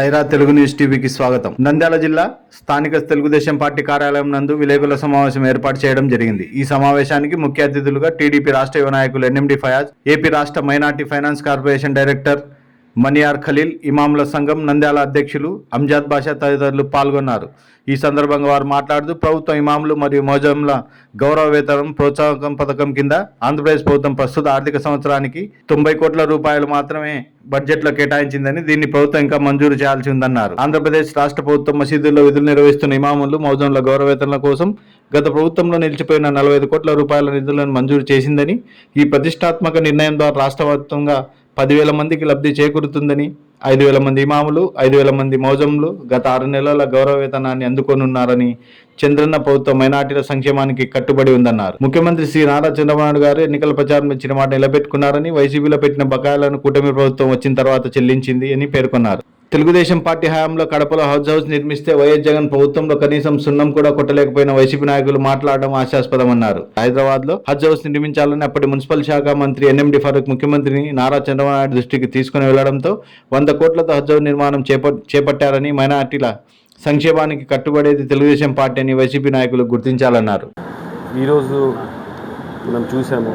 Sye Raa Telugu news టీవీకి స్వాగతం. నంద్యాల జిల్లా స్థానిక తెలుగుదేశం పార్టీ కార్యాలయం నందు విలేకరుల సమావేశం ఏర్పాటు చేయడం జరిగింది. ఈ సమావేశానికి ముఖ్య అతిథులుగా టీడీపీ రాష్ట్ర యువ నాయకులు ఎన్ఎండి ఫయాజ్ ఏపీ రాష్ట్ర minority finance corporation director Maniyar Khaleel ఇమాముల సంఘం నంద్యాల అధ్యక్షులు అంజాద్ బాషా తదితరులు పాల్గొన్నారు. ఈ సందర్భంగా వారు మాట్లాడుతూ ప్రభుత్వం ఇమాములు మరియు మోజంల గౌరవ వేతనం ప్రోత్సాహకం పథకం కింద ఆంధ్రప్రదేశ్ ప్రభుత్వం ప్రస్తుత ఆర్థిక సంవత్సరానికి తొంభై కోట్ల రూపాయలు మాత్రమే బడ్జెట్లో కేటాయించిందని దీన్ని ప్రభుత్వం ఇంకా మంజూరు చేయాల్సి ఉందన్నారు. ఆంధ్రప్రదేశ్ రాష్ట్ర ప్రభుత్వం మసీదుల్లో విధులు నిర్వహిస్తున్న ఇమాములు మౌజంల గౌరవ వేతనాల కోసం గత ప్రభుత్వంలో నిలిచిపోయిన నలభై ఐదు కోట్ల రూపాయల నిధులను మంజూరు చేసిందని ఈ ప్రతిష్టాత్మక నిర్ణయం ద్వారా రాష్ట్ర పదివేల మందికి లబ్ధి చేకూరుతుందని ఐదు వేల మంది ఇమాములు ఐదు వేల మంది మౌజంలు గత ఆరు నెలల గౌరవ వేతనాన్ని అందుకొనున్నారని చంద్రన్న ప్రభుత్వం మైనార్టీల సంక్షేమానికి కట్టుబడి ఉందన్నారు. ముఖ్యమంత్రి శ్రీ నారా చంద్రబాబు నాయుడు గారు ఎన్నికల ప్రచారం ఇచ్చిన మాట నిలబెట్టుకున్నారని వైసీపీలో పెట్టిన బకాయిలను కూటమి ప్రభుత్వం వచ్చిన తర్వాత చెల్లించింది అని పేర్కొన్నారు. తెలుగుదేశం పార్టీ హయాంలో కడపలో హౌస్ హౌస్ నిర్మిస్తే వైఎస్ జగన్ ప్రభుత్వంలో కనీసం సున్నం కూడా కొట్టలేకపోయిన వైసీపీ నాయకులు మాట్లాడడం ఆశాస్పదమన్నారు. హైదరాబాద్లో హజ్ హౌస్ నిర్మించాలని అప్పటి మున్సిపల్ శాఖ మంత్రి ఎన్ఎండి ఫరూక్ ముఖ్యమంత్రిని నారా చంద్రబాబు నాయుడు దృష్టికి తీసుకుని వెళ్ళడంతో వంద కోట్లతో హజ్ హౌస్ నిర్మాణం చేప చేపట్టారని మైనార్టీల సంక్షేమానికి కట్టుబడేది తెలుగుదేశం పార్టీ అని వైసీపీ నాయకులు గుర్తించాలన్నారు. ఈరోజు మనం చూసాము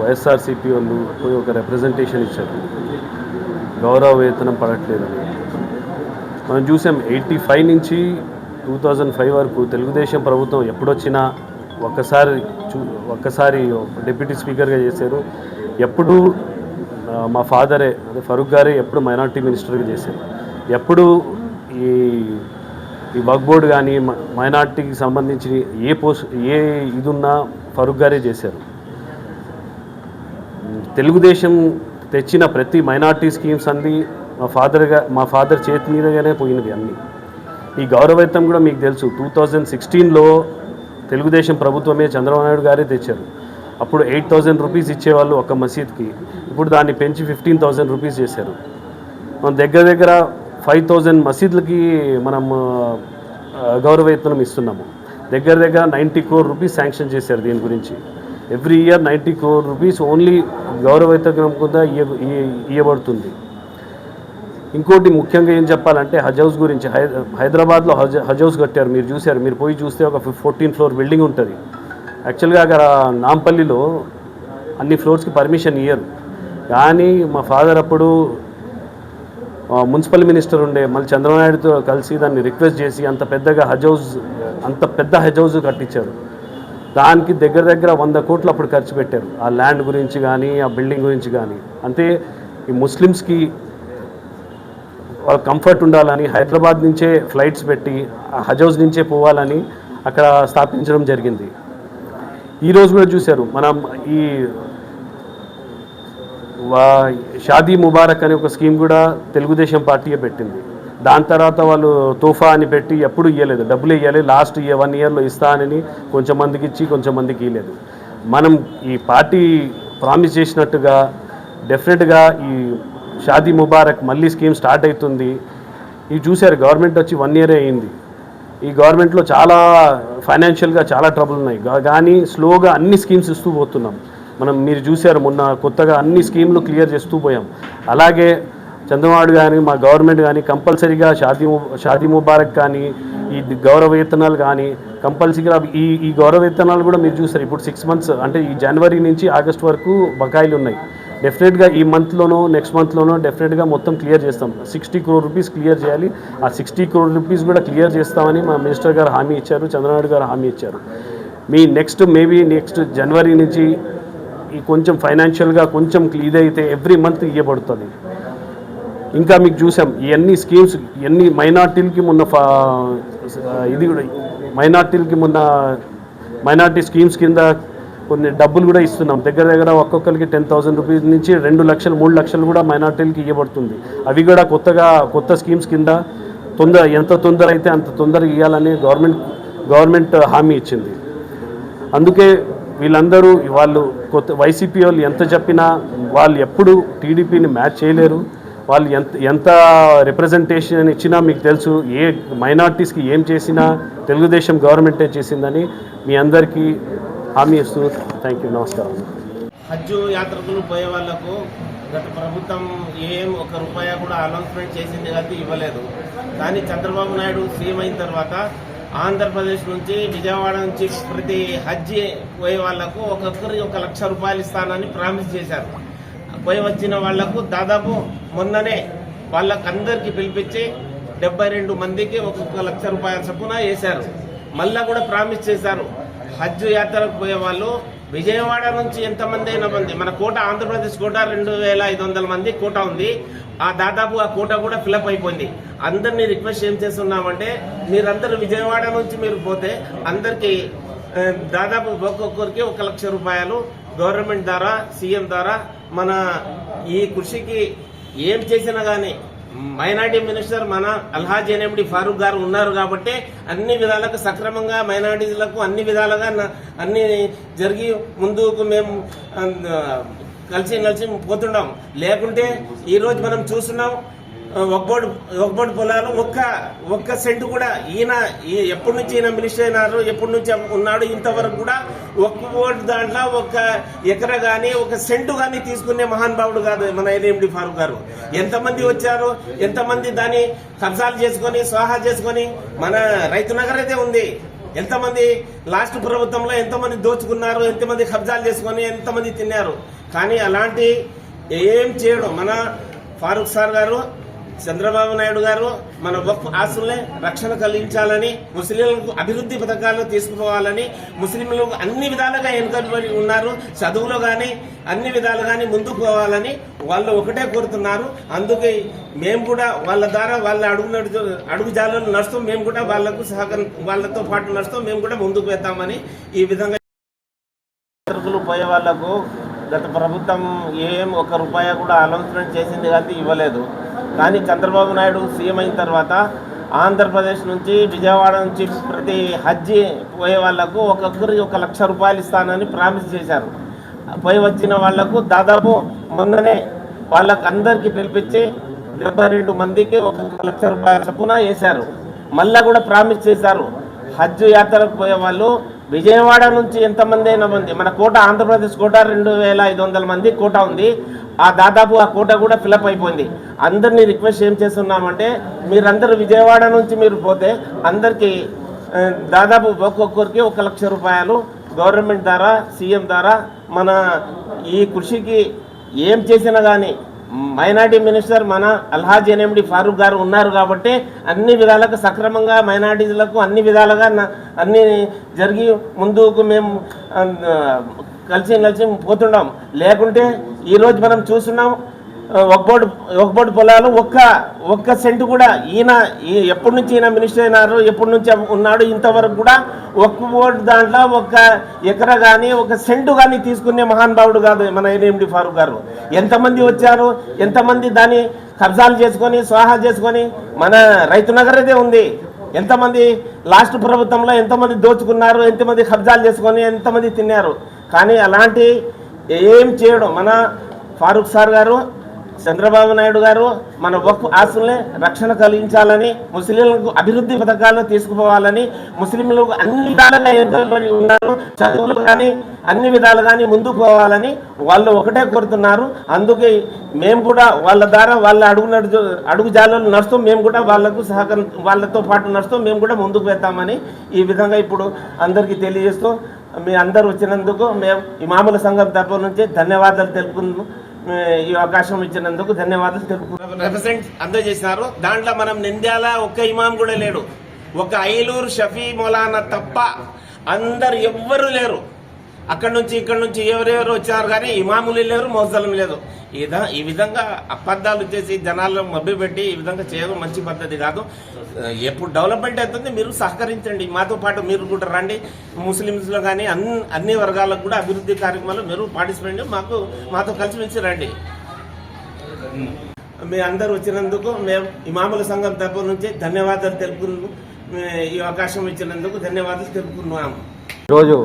వైఎస్ఆర్సీపీ వాళ్ళు పోయి ఒక రిప్రజెంటేషన్ ఇచ్చారు. గౌరవ వేతనం పడట్లేదని. మనం చూసాం ఎయిటీ ఫైవ్ నుంచి టూ థౌజండ్ ఫైవ్ వరకు తెలుగుదేశం ప్రభుత్వం ఎప్పుడొచ్చినా ఒక్కసారి చూ ఒక్కసారి డిప్యూటీ స్పీకర్గా చేశారు. ఎప్పుడు మా ఫాదరే అదే ఫరూక్ గారే ఎప్పుడు మైనార్టీ మినిస్టర్గా చేశారు. ఎప్పుడు ఈ ఈ వక్ బోర్డు కానీ మ- మైనార్టీకి సంబంధించి ఏ పోస్ట్ ఏ ఇది ఉన్నా ఫరూక్ గారే చేశారు. తెలుగుదేశం తెచ్చిన ప్రతి మైనార్టీ స్కీమ్స్ అన్నీ మా ఫాదర్గా మా ఫాదర్ చేతి మీదగానే పోయినవి అన్నీ. ఈ గౌరవేతం కూడా మీకు తెలుసు. టూ థౌజండ్ సిక్స్టీన్లో తెలుగుదేశం ప్రభుత్వమే చంద్రబాబు నాయుడు గారే తెచ్చారు. అప్పుడు ఎయిట్ థౌజండ్ రూపీస్ ఇచ్చేవాళ్ళు ఒక మసీద్కి. ఇప్పుడు దాన్ని పెంచి ఫిఫ్టీన్ థౌజండ్ రూపీస్ చేశారు. మన దగ్గర దగ్గర ఫైవ్ థౌజండ్ మసీదులకి మనం గౌరవవేతనం ఇస్తున్నాము. దగ్గర దగ్గర నైంటీ క్రోర్ రూపీస్ శాంక్షన్ చేశారు దీని గురించి. Every year ninety crore rupees only గౌరవేతనం కింద ఇయ్య- ఇయ్యబడుతుంది. ఇంకోటి ముఖ్యంగా ఏం చెప్పాలంటే హజ్ హౌస్ గురించి హై హైదరాబాద్లో హజ్ హజ్ హౌస్ కట్టారు మీరు చూశారు. మీరు పోయి చూస్తే ఒక ఫోర్టీన్ ఫ్లోర్ బిల్డింగ్ ఉంటుంది. యాక్చువల్గా అక్కడ నాంపల్లిలో అన్ని ఫ్లోర్స్కి పర్మిషన్ ఇయ్యరు. కానీ మా ఫాదర్ అప్పుడు మున్సిపల్ మినిస్టర్ ఉండే మళ్ళీ చంద్రబాబు కలిసి దాన్ని రిక్వెస్ట్ చేసి అంత పెద్దగా హజ్ హౌస్ అంత పెద్ద హజ్ హౌస్ కట్టించారు. దానికి దగ్గర దగ్గర వంద కోట్లు అప్పుడు ఖర్చు పెట్టారు. ఆ ల్యాండ్ గురించి కానీ ఆ బిల్డింగ్ గురించి కానీ. అంతే ఈ ముస్లిమ్స్కి వాళ్ళ కంఫర్ట్ ఉండాలని హైదరాబాద్ నుంచే ఫ్లైట్స్ పెట్టి హజౌజ్ నుంచే పోవాలని అక్కడ స్థాపించడం జరిగింది. ఈరోజు కూడా చూశారు. మనం ఈ వా షాదీ ముబారక్ అనే ఒక స్కీమ్ కూడా తెలుగుదేశం పార్టీయే పెట్టింది. దాని తర్వాత వాళ్ళు తోఫా అని పెట్టి ఎప్పుడు ఇవ్వలేదు డబ్బులు ఇవ్వాలి లాస్ట్ ఇయర్ వన్ ఇయర్లో ఇస్తానని కొంచెం మందికి ఇచ్చి కొంచెం మందికి ఇవ్వలేదు మనం ఈ పార్టీ ప్రామిస్ చేసినట్టుగా డెఫినెట్గా ఈ షాదీ ముబారక్ మళ్ళీ స్కీమ్ స్టార్ట్ అవుతుంది ఇది చూశారు గవర్నమెంట్ వచ్చి వన్ ఇయరే అయింది. ఈ గవర్నమెంట్లో చాలా ఫైనాన్షియల్గా చాలా ట్రబుల్ ఉన్నాయి. కానీ స్లోగా అన్ని స్కీమ్స్ ఇస్తూ పోతున్నాం. మనం మీరు చూశారు మొన్న కొత్తగా అన్ని స్కీమ్లు క్లియర్ చేస్తూ పోయాం. అలాగే చంద్రబాబు కానీ మా గవర్నమెంట్ కానీ కంపల్సరీగా షాదీ ము- షాదీ ముబారక్ కానీ ఈ గౌరవ వేతనాలు కానీ కంపల్సరీగా ఈ ఈ గౌరవ వేతనాలు కూడా మీరు చూసారు ఇప్పుడు సిక్స్ మంత్స్ అంటే ఈ జనవరి నుంచి ఆగస్ట్ వరకు బకాయిలు ఉన్నాయి. డెఫినెట్గా ఈ మంత్లోనో నెక్స్ట్ మంత్లోనో డెఫినెట్గా మొత్తం క్లియర్ చేస్తాం. సిక్స్టీ క్రోర్ రూపీస్ క్లియర్ చేయాలి. ఆ సిక్స్టీ క్రోర్ రూపీస్ కూడా క్లియర్ చేస్తామని మా మినిస్టర్ గారు హామీ ఇచ్చారు చంద్రనాయుడు గారు హామీ ఇచ్చారు. మీ నెక్స్ట్ మేబీ నెక్స్ట్ జనవరి నుంచి ఈ కొంచెం ఫైనాన్షియల్గా కొంచెం ఇదైతే ఎవ్రీ మంత్ ఇవ్వబడుతుంది ఇంకా మీకు చూసాం ఇవన్నీ స్కీమ్స్ ఎన్ని మైనార్టీలకి మొన్న ఇది కూడా మైనార్టీలకి మొన్న మైనార్టీ స్కీమ్స్ కింద కొన్ని డబ్బులు కూడా ఇస్తున్నాం. దగ్గర దగ్గర ఒక్కొక్కరికి టెన్ థౌసండ్ రూపీస్ నుంచి రెండు లక్షలు మూడు లక్షలు కూడా మైనార్టీలకి ఇవ్వబడుతుంది అవి కూడా కొత్తగా కొత్త స్కీమ్స్ కింద తొందర ఎంత తొందర అయితే అంత తొందరగా ఇవ్వాలని గవర్నమెంట్ గవర్నమెంట్ హామీ ఇచ్చింది. అందుకే వీళ్ళందరూ వాళ్ళు కొత్త వైసీపీ వాళ్ళు ఎంత చెప్పినా వాళ్ళు ఎప్పుడు టీడీపీని మ్యాచ్ చేయలేరు. వాళ్ళు ఎంత ఎంత రిప్రజెంటేషన్ ఇచ్చినా మీకు తెలుసు ఏ మైనార్టీస్కి ఏం చేసినా తెలుగుదేశం గవర్నమెంటే చేసిందని మీ అందరికీ హామీ ఇస్తూ థ్యాంక్ యూ నమస్కారం. హజ్జు యాత్రకులు పోయే వాళ్ళకు గత ప్రభుత్వం ఏం ఒక రూపాయ కూడా అనౌన్స్మెంట్ చేసింది కాబట్టి ఇవ్వలేదు. కానీ చంద్రబాబు నాయుడు సీఎం అయిన తర్వాత ఆంధ్రప్రదేశ్ నుంచి విజయవాడ నుంచి ప్రతి హజ్ పోయే వాళ్ళకు ఒక్కొక్కరికి ఒక లక్ష రూపాయలు ఇస్తానని ప్రామిస్ చేశారు. పోయి వచ్చిన వాళ్ళకు దాదాపు మొన్ననే వాళ్ళకి పిలిపించి డెబ్బై రెండు మందికి ఒక్కొక్క లక్ష రూపాయల చొప్పున వేశారు. మళ్ళా కూడా ప్రామిస్ చేశారు. హజ్ యాత్రకు పోయే వాళ్ళు విజయవాడ నుంచి ఎంతమంది అయినా మంది. మన కోట ఆంధ్రప్రదేశ్ కోట రెండు వేల ఐదు వందల మంది కోట ఉంది. ఆ దాదాపు ఆ కోట కూడా ఫిలప్ అయిపోయింది. అందరినీ రిక్వెస్ట్ ఏం చేస్తున్నామంటే మీరందరూ విజయవాడ నుంచి మీరు పోతే అందరికీ దాదాపు ఒక్కొక్కరికి ఒక లక్ష రూపాయలు గవర్నమెంట్ ద్వారా సీఎం ద్వారా మన ఈ కృషికి ఏం చేసినా కానీ మైనార్టీ మినిస్టర్ మన అల్హాజ్ ఎన్ఎండి ఫారూక్ గారు ఉన్నారు కాబట్టి అన్ని విధాలకు సక్రమంగా మైనార్టీలకు అన్ని విధాలుగా అన్ని జరిగి ముందుకు మేము కలిసి కలిసి పోతున్నాం. లేకుంటే ఈరోజు మనం చూస్తున్నాం ఒక్కోటి ఒక్కోటి పొలాలు ఒక్క ఒక్క సెంటు కూడా ఈయన ఈ- ఎప్పటి నుంచి ఈయన మినిస్టర్ అయినారు ఎప్పటి నుంచి ఉన్నాడు ఇంతవరకు కూడా ఒక్క ఓటు దాంట్లో ఒక ఎకర కానీ ఒక సెంటు కానీ తీసుకునే మహానుభావుడు కాదు మన ఎన్ఎండి ఫారూక్ గారు. ఎంతమంది వచ్చారు ఎంతమంది దాన్ని కబ్జాలు చేసుకొని స్వాహా చేసుకొని మన రైతు నగర్ అయితే ఉంది. ఎంతమంది లాస్ట్ ప్రభుత్వంలో ఎంతమంది దోచుకున్నారు ఎంతమంది కబ్జాలు చేసుకొని ఎంతమంది తిన్నారు. కానీ అలాంటి ఏం చేయడం మన ఫారూక్ సార్ గారు. చంద్రబాబు నాయుడు గారు మన వక్ఫ్ ఆస్తులనే రక్షణ కలిగించాలని ముస్లింలకు అభివృద్ధి పథకాలను తీసుకుపోవాలని ముస్లింలకు అన్ని విధాలుగా వెనుకబడి ఉన్నారు. చదువులో కానీ అన్ని విధాలు కానీ ముందుకు పోవాలని వాళ్ళు ఒకటే కోరుతున్నారు. అందుకే మేము కూడా వాళ్ళ ద్వారా వాళ్ళ అడుగు నడుచు అడుగు జాలను నడుస్తూ మేము కూడా వాళ్ళకు సహకారం వాళ్ళతో పాటు నడుస్తూ మేము కూడా ముందుకు వెళ్తామని ఈ విధంగా పోయే వాళ్ళకు గత ప్రభుత్వం ఏం ఒక రూపాయి కూడా అనౌన్స్మెంట్ చేసింది కానీ ఇవ్వలేదు. కానీ చంద్రబాబు నాయుడు సీఎం అయిన తర్వాత ఆంధ్రప్రదేశ్ నుంచి విజయవాడ నుంచి ప్రతి హజ్జి పోయే వాళ్ళకు ఒక్కొక్కరికి ఒక లక్ష రూపాయలు ఇస్తానని ప్రామిస్ చేశారు. పోయి వచ్చిన వాళ్ళకు దాదాపు మొన్ననే వాళ్ళకు అందరికీ పిలిపించి డెబ్బై రెండు మందికి ఒక లక్ష రూపాయల చొప్పున వేశారు. మళ్ళా కూడా ప్రామిస్ చేశారు. హజ్ యాత్రకు పోయే వాళ్ళు విజయవాడ నుంచి ఎంతమంది అయినా మంది మన కోట ఆంధ్రప్రదేశ్ కోట రెండు వేల ఐదు వందల మంది కోట ఉంది. ఆ దాదాపు ఆ కోట కూడా ఫిలప్ అయిపోయింది. అందరినీ రిక్వెస్ట్ ఏం చేస్తున్నామంటే మీరందరూ విజయవాడ నుంచి మీరు పోతే అందరికీ దాదాపు ఒక్కొక్కరికి ఒక లక్ష రూపాయలు గవర్నమెంట్ ద్వారా సీఎం ద్వారా మన ఈ కృషికి ఏం చేసినా కానీ మైనార్టీ మినిస్టర్ మన అల్హాజ్ ఎన్ఎండి ఫారూక్ గారు ఉన్నారు కాబట్టి అన్ని విధాలకు సక్రమంగా మైనార్టీలకు అన్ని విధాలుగా అన్ని జరిగి ముందుకు మేము కలిసి కలిసి పోతున్నాం. లేకుంటే ఈరోజు మనం చూస్తున్నాం ఒక్కోటి ఒక్కోటి పొలాలు ఒక్క ఒక్క సెంట్ కూడా ఈయన ఈ- ఎప్పటి నుంచి ఈయన మినిస్టర్ అయినారు ఎప్పటి నుంచి ఉన్నాడు ఇంతవరకు కూడా ఒక్క ఓటు దాంట్లో ఒక ఎకర కానీ ఒక సెంటు కానీ తీసుకునే మహానుభావుడు కాదు మన ఎన్ఎండి ఫారూక్ గారు. ఎంతమంది వచ్చారు ఎంతమంది దాన్ని కబ్జాలు చేసుకొని స్వాహా చేసుకొని మన రైతు నగరదే ఉంది. ఎంతమంది లాస్ట్ ప్రభుత్వంలో ఎంతమంది దోచుకున్నారు ఎంతమంది కబ్జాలు చేసుకొని ఎంతమంది తిన్నారు. కానీ అలాంటి ఏం చేయడం మన ఫారూక్ సార్ గారు చంద్రబాబు నాయుడు గారు మన వక్ఫ్ ఆస్తుల్ని రక్షణ కలిగించాలని ముస్లింలకు అభివృద్ధి పథకాలను తీసుకుపోవాలని ముస్లింలకు అన్ని విధాలుగా ఎదుర్కొని ఉన్నారు చదువులు కానీ అన్ని విధాలు కానీ ముందుకు పోవాలని వాళ్ళు ఒకటే కోరుతున్నారు. అందుకే మేము కూడా వాళ్ళ ద్వారా వాళ్ళ అడుగు నడుచు అడుగు జాలలో నడుస్తూ మేము కూడా వాళ్ళకు సహకరి వాళ్ళతో పాటు నడుస్తూ మేము కూడా ముందుకు వెళ్తామని ఈ విధంగా ఇప్పుడు అందరికీ తెలియజేస్తూ మీ అందరు వచ్చినందుకు మేము ఇమాముల సంఘం తరపు నుంచి ధన్యవాదాలు తెలుపుకుందాం ఈ అవకాశం ఇచ్చినందుకు ధన్యవాదాలు తెలుపుకుంటున్నాం. రిప్రజెంట్ అందజేసినారు దాంట్లో మనం నింద్యాల ఒక్క ఇమాం కూడా లేడు. ఒక ఐలూరు షఫీ మౌలానా తప్ప అందరు ఎవ్వరూ లేరు. అక్కడ నుంచి ఇక్కడ నుంచి ఎవరెవరు వచ్చారు కానీ ఇమాములు లేరు మోసలం లేదు. ఈ ఈ విధంగా అబద్ధాలు చేసి జనాల్లో మభ్యపెట్టి ఈ విధంగా చేయడం మంచి పద్ధతి కాదు. ఎప్పుడు డెవలప్మెంట్ అవుతుంది మీరు సహకరించండి. మాతో పాటు మీరు కూడా రండి. ముస్లిమ్స్లో కానీ అన్ని అన్ని వర్గాలకు కూడా అభివృద్ధి కార్యక్రమాలు మీరు పార్టిసిపేట్ మాకు మాతో కలిసిమెలిసి రండి. మీ అందరు వచ్చినందుకు మేము ఇమాముల సంఘం తరపు నుంచి ధన్యవాదాలు తెలుపుకున్నాము ఈ అవకాశం ఇచ్చినందుకు ధన్యవాదాలు తెలుపుకున్నాము ఈరోజు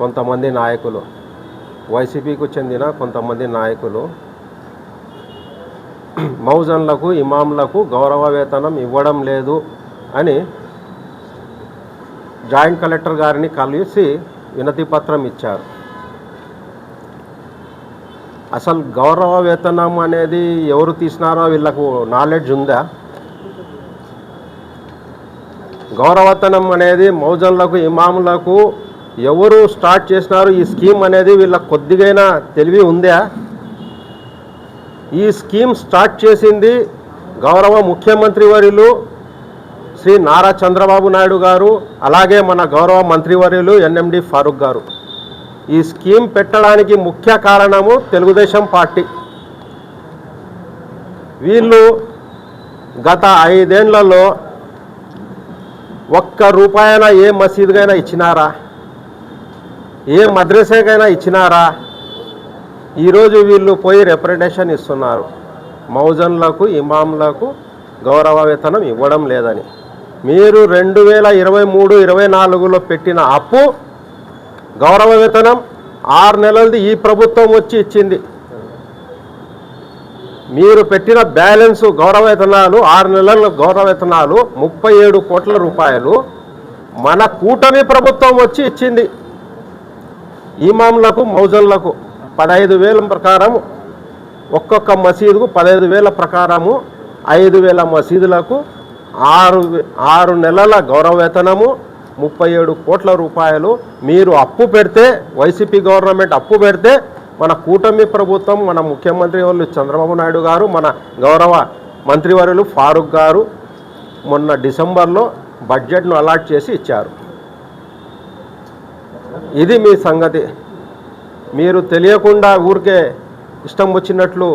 కొంతమంది నాయకులు. వైసీపీకి చెందిన కొంతమంది నాయకులు. మౌజన్లకు ఇమాంలకు గౌరవ వేతనం ఇవ్వడం లేదు అని జాయింట్ కలెక్టర్ గారిని కలిసి వినతి పత్రం ఇచ్చారు. అసలు గౌరవ వేతనం అనేది ఎవరు తీసినారో వీళ్ళకు నాలెడ్జ్ ఉందా? గౌరవతనం అనేది మౌజన్లకు ఇమాములకు ఎవరు స్టార్ట్ చేసినారు? ఈ స్కీమ్ అనేది వీళ్ళకి కొద్దిగైనా తెలివి ఉందా? ఈ స్కీమ్ స్టార్ట్ చేసింది గౌరవ ముఖ్యమంత్రి వర్యులు శ్రీ నారా చంద్రబాబు నాయుడు గారు అలాగే మన గౌరవ మంత్రివర్యులు ఎన్ఎండి ఫారూక్ గారు. ఈ స్కీమ్ పెట్టడానికి ముఖ్య కారణము తెలుగుదేశం పార్టీ. వీళ్ళు గత ఐదేళ్ళలో ఒక్క రూపాయన ఏ మసీదుకైనా ఇచ్చినారా? ఏ మద్రసాకైనా ఇచ్చినారా? ఈరోజు వీళ్ళు పోయి రిప్రజెంటేషన్ ఇస్తున్నారు. మౌజన్లకు ఇమాంలకు గౌరవ వేతనం ఇవ్వడం లేదని. మీరు రెండు వేల ఇరవై మూడు ఇరవై నాలుగులో పెట్టిన అప్పు గౌరవ వేతనం ఆరు నెలలది ఈ ప్రభుత్వం వచ్చి ఇచ్చింది. మీరు పెట్టిన బ్యాలెన్స్ గౌరవ వేతనాలు ఆరు నెలల గౌరవ వేతనాలు ముప్పై ఏడు కోట్ల రూపాయలు మన కూటమి ప్రభుత్వం వచ్చి ఇచ్చింది. ఇమాంలకు మౌజన్లకు పదహైదు వేల ప్రకారం ఒక్కొక్క మసీదుకు పదహైదు వేల ప్రకారము ఐదు వేల మసీదులకు ఆరు ఆరు నెలల గౌరవ వేతనము ముప్పై ఏడు కోట్ల రూపాయలు. మీరు అప్పు పెడితే వైసీపీ గవర్నమెంట్ అప్పు పెడితే మన కూటమి ప్రభుత్వం మన ముఖ్యమంత్రి వాళ్ళు చంద్రబాబు నాయుడు గారు మన గౌరవ మంత్రివర్యులు ఫారూక్ గారు మొన్న డిసెంబర్లో బడ్జెట్ను అలాట్ చేసి ఇచ్చారు. ఇది మీ సంగతి. మీరు తెలియకుండా ఊరికే ఇష్టం వచ్చినట్లు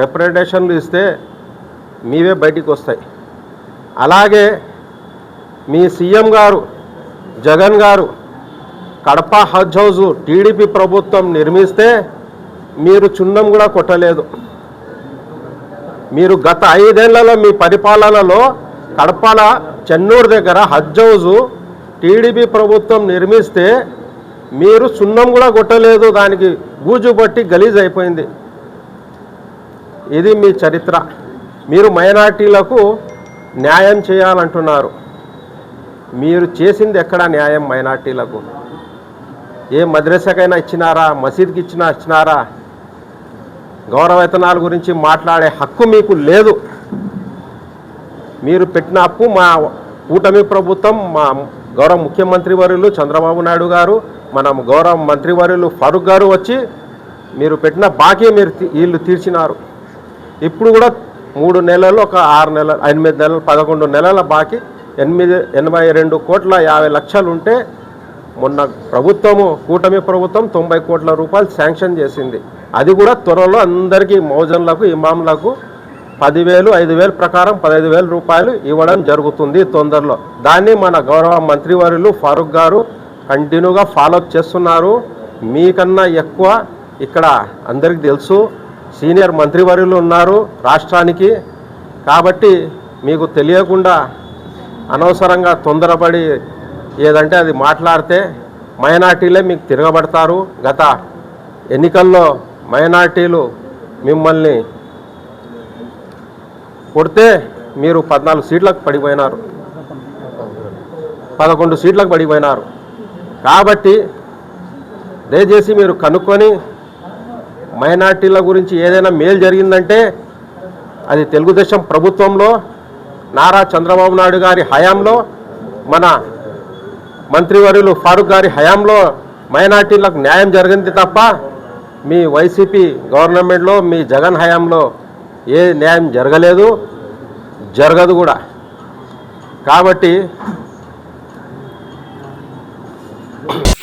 రిప్రజెంటేషన్లు ఇస్తే మీవే బయటికి వస్తాయి. అలాగే మీ సీఎం గారు జగన్ గారు కడప హజ్ హౌస్ టీడీపీ ప్రభుత్వం నిర్మిస్తే మీరు చున్నం కూడా కొట్టలేదు. మీరు గత ఐదేళ్ళలో మీ పరిపాలనలో కడపల చెన్నూరు దగ్గర హజ్ హౌజు టీడీపీ ప్రభుత్వం నిర్మిస్తే మీరు సున్నం కూడా కొట్టలేదు దానికి గూజు పట్టి గలీజ్ అయిపోయింది. ఇది మీ చరిత్ర. మీరు మైనార్టీలకు న్యాయం చేయాలంటున్నారు. మీరు చేసింది ఎక్కడ న్యాయం మైనార్టీలకు? ఏ మద్రసాకైనా ఇచ్చినారా? మసీద్కి ఇచ్చినా ఇచ్చినారా? గౌరవేతనాల గురించి మాట్లాడే హక్కు మీకు లేదు. మీరు పెట్టిన అప్పు మా కూటమి ప్రభుత్వం మా గౌరవ ముఖ్యమంత్రి వర్యులు చంద్రబాబు నాయుడు గారు మన గౌరవ మంత్రివర్యులు ఫరూక్ గారు వచ్చి మీరు పెట్టిన బాకీ మీరు వీళ్ళు తీర్చినారు. ఇప్పుడు కూడా మూడు నెలలు ఒక ఆరు నెలలు ఎనిమిది నెలలు పదకొండు నెలల బాకీ ఎనిమిది ఎనభై రెండు కోట్ల యాభై లక్షలు ఉంటే మొన్న ప్రభుత్వము కూటమి ప్రభుత్వం తొంభై కోట్ల రూపాయలు శాంక్షన్ చేసింది. అది కూడా త్వరలో అందరికీ మౌజన్లకు ఇమాంలకు పదివేలు ఐదు వేలు ప్రకారం పదహైదు వేల రూపాయలు ఇవ్వడం జరుగుతుంది తొందరలో. దాన్ని మన గౌరవ మంత్రివర్యులు ఫారూక్ గారు కంటిన్యూగా ఫాలోఅప్ చేస్తున్నారు. మీకన్నా ఎక్కువ ఇక్కడ అందరికీ తెలుసు సీనియర్ మంత్రివర్యులు ఉన్నారు రాష్ట్రానికి. కాబట్టి మీకు తెలియకుండా అనవసరంగా తొందరపడి ఏదంటే అది మాట్లాడితే మైనార్టీలే మీకు తిరగబడతారు. గత ఎన్నికల్లో మైనార్టీలు మిమ్మల్ని కొడితే మీరు పద్నాలుగు సీట్లకు పడిపోయినారు. పదకొండు సీట్లకు పడిపోయినారు. కాబట్టి దయచేసి మీరు కనుక్కొని మైనార్టీల గురించి ఏదైనా మేలు జరిగిందంటే అది తెలుగుదేశం ప్రభుత్వంలో నారా చంద్రబాబు నాయుడు గారి హయాంలో మన మంత్రివర్యులు ఫారూక్ గారి హయాంలో మైనార్టీలకు న్యాయం జరిగింది తప్ప మీ వైసీపీ గవర్నమెంట్లో మీ జగన్ హయాంలో ఏ న్యాయం జరగలేదు జరగదు కూడా. కాబట్టి